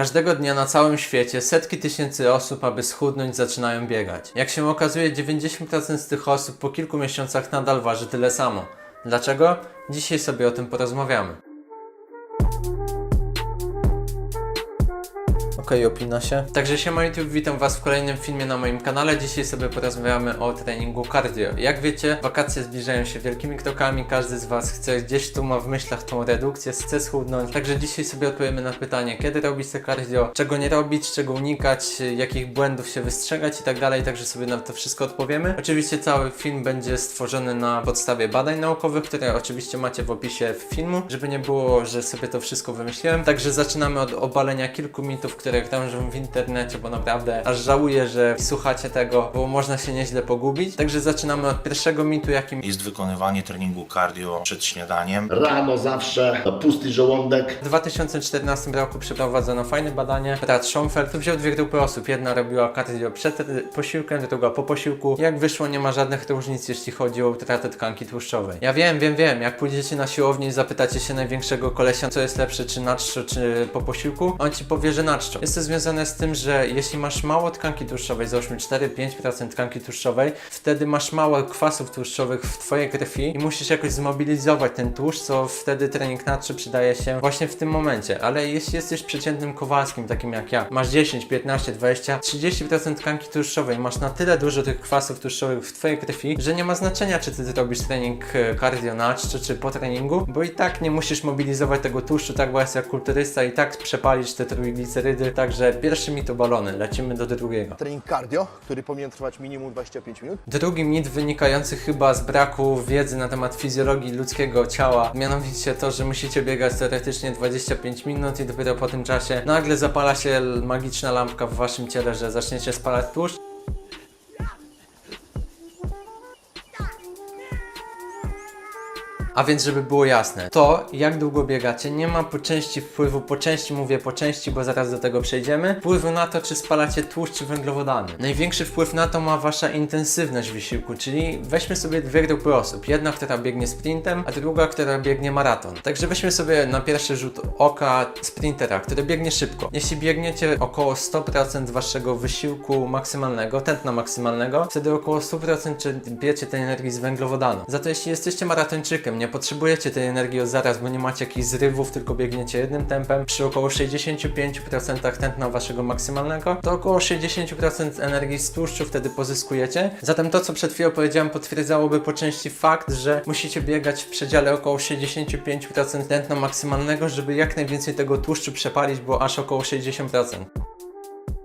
Każdego dnia na całym świecie setki tysięcy osób, aby schudnąć, zaczynają biegać. Jak się okazuje, 90% z tych osób po kilku miesiącach nadal waży tyle samo. Dlaczego? Dzisiaj sobie o tym porozmawiamy. Okej, opina się. Także siema YouTube, witam Was w kolejnym filmie na moim kanale. Dzisiaj sobie porozmawiamy o treningu cardio. Jak wiecie, wakacje zbliżają się wielkimi krokami, każdy z Was chce gdzieś tu ma w myślach tą redukcję, chce schudnąć. Także dzisiaj sobie odpowiemy na pytanie, kiedy robić te cardio, czego nie robić, czego unikać, jakich błędów się wystrzegać i tak dalej. Także sobie na to wszystko odpowiemy. Oczywiście cały film będzie stworzony na podstawie badań naukowych, które oczywiście macie w opisie filmu, żeby nie było, że sobie to wszystko wymyśliłem. Także zaczynamy od obalenia kilku mitów, które krążą w internecie, bo naprawdę aż żałuję, że słuchacie tego, bo można się nieźle pogubić. Także zaczynamy od pierwszego mitu, jakim jest wykonywanie treningu cardio przed śniadaniem. Rano zawsze pusty żołądek. W 2014 roku przeprowadzono fajne badanie. Brat Schonfeld wziął dwie grupy osób. Jedna robiła cardio przed posiłkiem, druga po posiłku. Jak wyszło, nie ma żadnych różnic, jeśli chodzi o utratę tkanki tłuszczowej. Ja wiem, wiem, wiem. Jak pójdziecie na siłownię i zapytacie się największego kolesia, co jest lepsze, czy na czczo, czy po posiłku, on ci powie, że na czczo. Jest to związane z tym, że jeśli masz mało tkanki tłuszczowej, załóżmy 4-5% tkanki tłuszczowej, wtedy masz mało kwasów tłuszczowych w twojej krwi i musisz jakoś zmobilizować ten tłuszcz, co wtedy trening na przydaje się właśnie w tym momencie. Ale jeśli jesteś przeciętnym kowalskim, takim jak ja, masz 10, 15, 20, 30% tkanki tłuszczowej, masz na tyle dużo tych kwasów tłuszczowych w twojej krwi, że nie ma znaczenia, czy ty robisz trening e, cardio na czy po treningu, bo i tak nie musisz mobilizować tego tłuszczu tak właśnie jak kulturysta i tak przepalisz te trójglicerydy. Także pierwszy mit obalony, lecimy do drugiego. trening cardio, który powinien trwać minimum 25 minut. Drugi mit wynikający chyba z braku wiedzy na temat fizjologii ludzkiego ciała, mianowicie to, że musicie biegać teoretycznie 25 minut i dopiero po tym czasie nagle zapala się magiczna lampka w waszym ciele, że zaczniecie spalać tłuszcz. A więc, żeby było jasne, to jak długo biegacie nie ma po części wpływu, po części mówię po części, bo zaraz do tego przejdziemy, wpływu na to, czy spalacie tłuszcz czy węglowodany. Największy wpływ na to ma wasza intensywność wysiłku, czyli weźmy sobie dwie grupy osób. Jedna, która biegnie sprintem, a druga, która biegnie maraton. Także weźmy sobie na pierwszy rzut oka sprintera, który biegnie szybko. Jeśli biegniecie około 100% waszego wysiłku maksymalnego, tętna maksymalnego, wtedy około 100% czerpiecie tej energii z węglowodanu. Za to jeśli jesteście maratończykiem, nie potrzebujecie tej energii od zaraz, bo nie macie jakichś zrywów, tylko biegniecie jednym tempem, przy około 65% tętna waszego maksymalnego, to około 60% energii z tłuszczu wtedy pozyskujecie. Zatem to, co przed chwilą powiedziałem, potwierdzałoby po części fakt, że musicie biegać w przedziale około 65% tętna maksymalnego, żeby jak najwięcej tego tłuszczu przepalić, bo aż około 60%.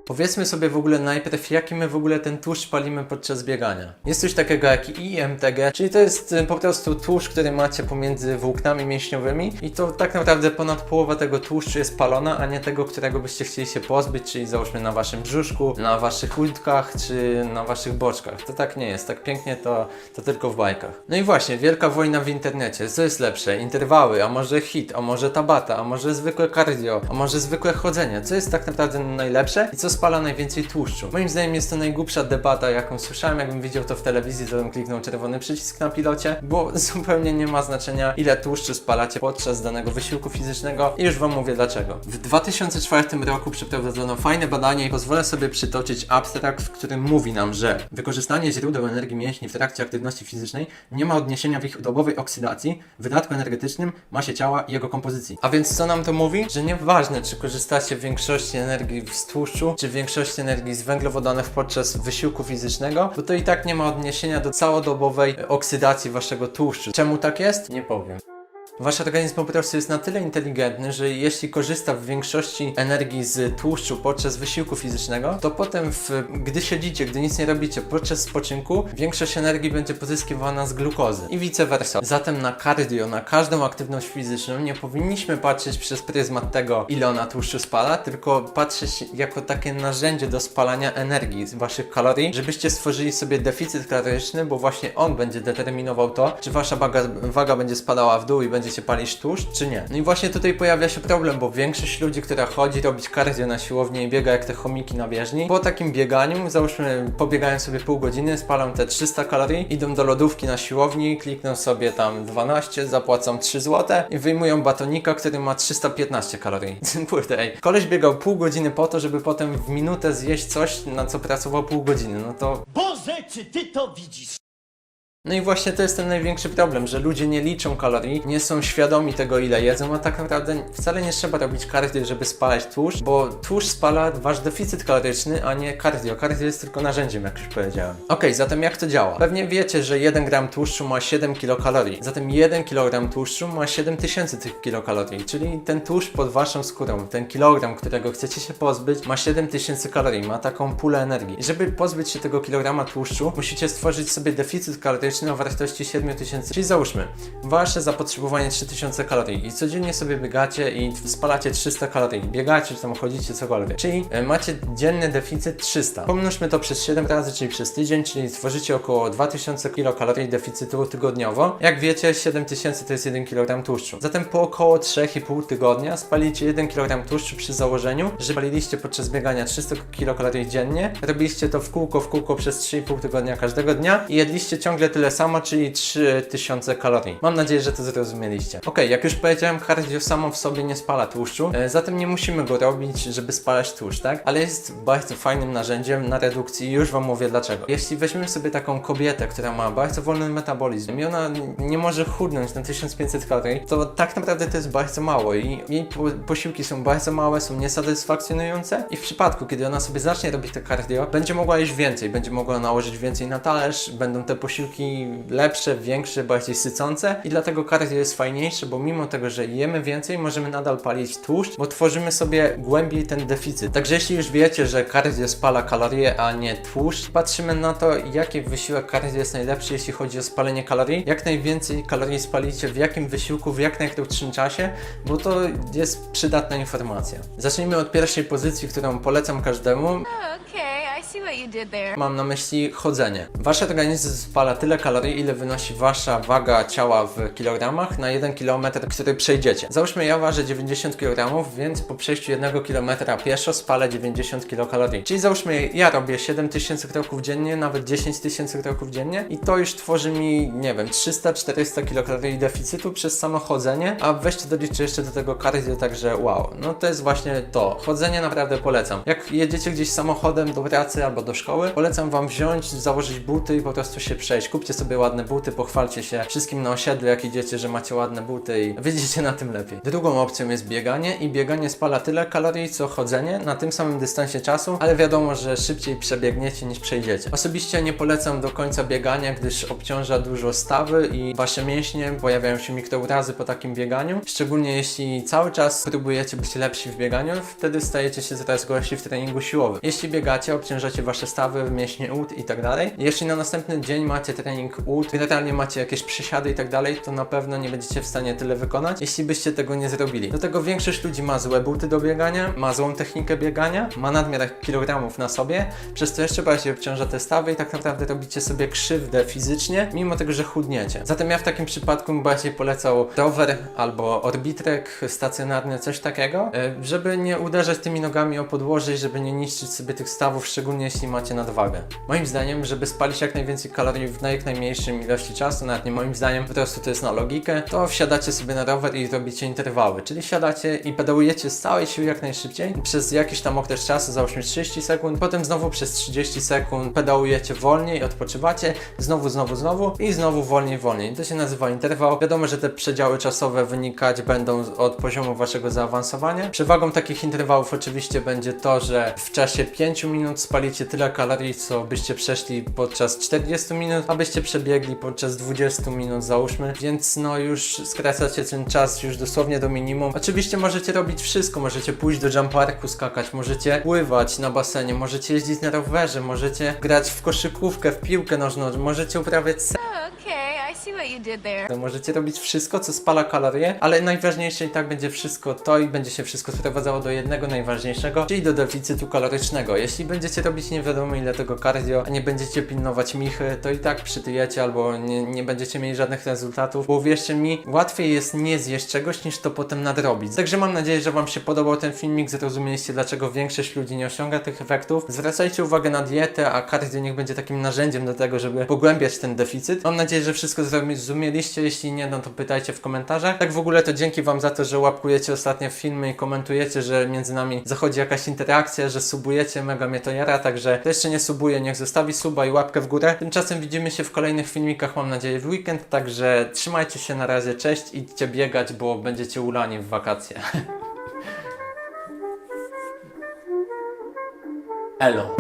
Powiedzmy sobie w ogóle najpierw, jaki my w ogóle ten tłuszcz palimy podczas biegania. Jest coś takiego jak IMTG, czyli to jest y, po prostu tłuszcz, który macie pomiędzy włóknami mięśniowymi i to tak naprawdę ponad połowa tego tłuszczu jest palona, a nie tego, którego byście chcieli się pozbyć, czyli załóżmy na waszym brzuszku, na waszych łydkach czy na waszych boczkach. To tak nie jest, tak pięknie to, to tylko w bajkach. No i właśnie, wielka wojna w internecie. Co jest lepsze? Interwały, a może hit, a może tabata, a może zwykłe cardio, a może zwykłe chodzenie. Co jest tak naprawdę najlepsze i co spala najwięcej tłuszczu? Moim zdaniem jest to najgłupsza debata, jaką słyszałem. Jakbym widział to w telewizji, to bym kliknął czerwony przycisk na pilocie, bo zupełnie nie ma znaczenia, ile tłuszczu spalacie podczas danego wysiłku fizycznego i już Wam mówię dlaczego. W 2004 roku przeprowadzono fajne badanie i pozwolę sobie przytoczyć abstrakt, w którym mówi nam, że wykorzystanie źródeł energii mięśni w trakcie aktywności fizycznej nie ma odniesienia w ich dobowej oksydacji, wydatku energetycznym, masie ciała i jego kompozycji. A więc co nam to mówi? Że nieważne, czy korzystacie w większości energii z tłuszczu, czy w większości energii z węglowodanów podczas wysiłku fizycznego, bo to i tak nie ma odniesienia do całodobowej oksydacji waszego tłuszczu. Czemu tak jest? Nie powiem. Wasz organizm po prostu jest na tyle inteligentny, że jeśli korzysta w większości energii z tłuszczu podczas wysiłku fizycznego, to potem, w, gdy siedzicie, gdy nic nie robicie podczas spoczynku, większość energii będzie pozyskiwana z glukozy i vice versa. Zatem na cardio, na każdą aktywność fizyczną nie powinniśmy patrzeć przez pryzmat tego, ile ona tłuszczu spala, tylko patrzeć jako takie narzędzie do spalania energii z waszych kalorii, żebyście stworzyli sobie deficyt kaloryczny, bo właśnie on będzie determinował to, czy wasza waga, waga będzie spadała w dół i będzie będziecie palić tłuszcz, czy nie. No i właśnie tutaj pojawia się problem, bo większość ludzi, która chodzi robić cardio na siłowni i biega jak te chomiki na bieżni, po takim bieganiu, załóżmy, pobiegają sobie pół godziny, spalą te 300 kalorii, idą do lodówki na siłowni, klikną sobie tam 12, zapłacą 3 zł i wyjmują batonika, który ma 315 kalorii. Kurde, ej. Koleś biegał pół godziny po to, żeby potem w minutę zjeść coś, na co pracował pół godziny. No to Boże, czy ty to widzisz? No i właśnie to jest ten największy problem, że ludzie nie liczą kalorii, nie są świadomi tego ile jedzą, a tak naprawdę wcale nie trzeba robić cardio, żeby spalać tłuszcz, bo tłuszcz spala wasz deficyt kaloryczny, a nie cardio. Cardio jest tylko narzędziem, jak już powiedziałem. Okej, zatem jak to działa? Pewnie wiecie, że 1 gram tłuszczu ma 7 kilokalorii, zatem 1 kilogram tłuszczu ma 7000 tych kilokalorii, czyli ten tłuszcz pod waszą skórą, ten kilogram, którego chcecie się pozbyć, ma 7000 kalorii, ma taką pulę energii. I żeby pozbyć się tego kilograma tłuszczu, musicie stworzyć sobie deficyt kaloryczny o wartości 7000. Czyli załóżmy, wasze zapotrzebowanie 3000 kalorii i codziennie sobie biegacie i spalacie 300 kalorii. Biegacie, czy tam chodzicie, cokolwiek. Czyli e, macie dzienny deficyt 300. Pomnóżmy to przez 7 razy, czyli przez tydzień, czyli tworzycie około 2000 kilokalorii deficytu tygodniowo. Jak wiecie, 7000 to jest 1 kg tłuszczu. Zatem po około 3,5 tygodnia spalicie 1 kg tłuszczu przy założeniu, że paliliście podczas biegania 300 kilokalorii dziennie. Robiliście to w kółko, w kółko przez 3,5 tygodnia każdego dnia i jedliście ciągle tyle samo, czyli 3000 kalorii. Mam nadzieję, że to zrozumieliście. Ok, jak już powiedziałem, cardio samo w sobie nie spala tłuszczu, e, zatem nie musimy go robić, żeby spalać tłuszcz, tak? Ale jest bardzo fajnym narzędziem na redukcji i już Wam mówię dlaczego. Jeśli weźmiemy sobie taką kobietę, która ma bardzo wolny metabolizm i ona nie może chudnąć na 1500 kalorii, to tak naprawdę to jest bardzo mało i jej po posiłki są bardzo małe, są niesatysfakcjonujące i w przypadku, kiedy ona sobie zacznie robić te cardio, będzie mogła jeść więcej, będzie mogła nałożyć więcej na talerz, będą te posiłki lepsze, większe, bardziej sycące i dlatego cardio jest fajniejsze, bo mimo tego, że jemy więcej, możemy nadal palić tłuszcz, bo tworzymy sobie głębiej ten deficyt. Także jeśli już wiecie, że cardio spala kalorie, a nie tłuszcz, patrzymy na to, jaki wysiłek cardio jest najlepszy, jeśli chodzi o spalenie kalorii, jak najwięcej kalorii spalicie w jakim wysiłku, w jak najkrótszym czasie, bo to jest przydatna informacja. Zacznijmy od pierwszej pozycji, którą polecam każdemu. Okay, Mam na myśli chodzenie. Wasz organizm spala tyle kalorii, ile wynosi wasza waga ciała w kilogramach na 1 km, który przejdziecie. Załóżmy, ja ważę 90 kg, więc po przejściu 1 km pieszo spalę 90 kilokalorii. Czyli załóżmy, ja robię 7000 kroków dziennie, nawet 10 tysięcy kroków dziennie i to już tworzy mi, nie wiem, 300-400 kilokalorii deficytu przez samo chodzenie, a weźcie doliczcie jeszcze do tego cardio, także wow. No to jest właśnie to. Chodzenie naprawdę polecam. Jak jedziecie gdzieś samochodem do pracy albo do szkoły, polecam Wam wziąć, założyć buty i po prostu się przejść. Kupcie sobie ładne buty, pochwalcie się wszystkim na osiedlu, jak idziecie, że macie ładne buty i wyjdziecie na tym lepiej. Drugą opcją jest bieganie i bieganie spala tyle kalorii, co chodzenie na tym samym dystansie czasu, ale wiadomo, że szybciej przebiegniecie niż przejdziecie. Osobiście nie polecam do końca biegania, gdyż obciąża dużo stawy i Wasze mięśnie, pojawiają się mikrourazy po takim bieganiu. Szczególnie jeśli cały czas próbujecie być lepsi w bieganiu, wtedy stajecie się coraz gorsi w treningu siłowym. Jeśli biegacie, obciążacie Wasze stawy, mięśnie ud i tak dalej. Jeśli na następny dzień macie trening ud, generalnie macie jakieś przysiady i tak dalej, to na pewno nie będziecie w stanie tyle wykonać, jeśli byście tego nie zrobili. Do tego większość ludzi ma złe buty do biegania, ma złą technikę biegania, ma nadmiar kilogramów na sobie, przez co jeszcze bardziej obciąża te stawy i tak naprawdę robicie sobie krzywdę fizycznie, mimo tego, że chudniecie. Zatem ja w takim przypadku bardziej polecał rower albo orbitrek stacjonarny, coś takiego, e, żeby nie uderzać tymi nogami o podłoże i żeby nie niszczyć sobie tych stawów, szczególnie jeśli macie nadwagę. Moim zdaniem, żeby spalić jak najwięcej kalorii w jak najmniejszym ilości czasu, nawet nie moim zdaniem, po prostu to jest na logikę, to wsiadacie sobie na rower i robicie interwały, czyli siadacie i pedałujecie z całej siły jak najszybciej przez jakiś tam okres czasu, załóżmy 30 sekund, potem znowu przez 30 sekund pedałujecie wolniej, odpoczywacie, znowu, znowu, znowu i znowu wolniej, wolniej. To się nazywa interwał. Wiadomo, że te przedziały czasowe wynikać będą od poziomu waszego zaawansowania. Przewagą takich interwałów oczywiście będzie to, że w czasie 5 minut spalicie tyle kalorii, co byście przeszli podczas 40 minut, abyście przebiegli podczas 20 minut, załóżmy, więc no już skracacie ten czas już dosłownie do minimum. Oczywiście możecie robić wszystko, możecie pójść do jump parku, skakać, możecie pływać na basenie, możecie jeździć na rowerze, możecie grać w koszykówkę, w piłkę nożną, możecie uprawiać Okay, I see what you did there. Możecie robić wszystko, co spala kalorie, ale najważniejsze i tak będzie wszystko to i będzie się wszystko sprowadzało do jednego najważniejszego, czyli do deficytu kalorycznego. Jeśli będziecie robić nie wiadomo ile tego cardio, a nie będziecie pilnować michy, to i tak przytyjecie albo nie, nie będziecie mieli żadnych rezultatów, bo uwierzcie mi, łatwiej jest nie zjeść czegoś niż to potem nadrobić. Także mam nadzieję, że Wam się podobał ten filmik, zrozumieliście dlaczego większość ludzi nie osiąga tych efektów. Zwracajcie uwagę na dietę, a cardio niech będzie takim narzędziem do tego, żeby pogłębiać ten deficyt. Mam nadzieję, że wszystko zrozumieliście, jeśli nie, no to pytajcie w komentarzach. Tak w ogóle to dzięki Wam za to, że łapkujecie ostatnie filmy i komentujecie, że między nami zachodzi jakaś interakcja, że subujecie, mega mnie to jara, także kto jeszcze nie subuje, niech zostawi suba i łapkę w górę. Tymczasem widzimy się w kolejnych filmikach, mam nadzieję w weekend, także trzymajcie się na razie, cześć, idźcie biegać, bo będziecie ulani w wakacje. Elo.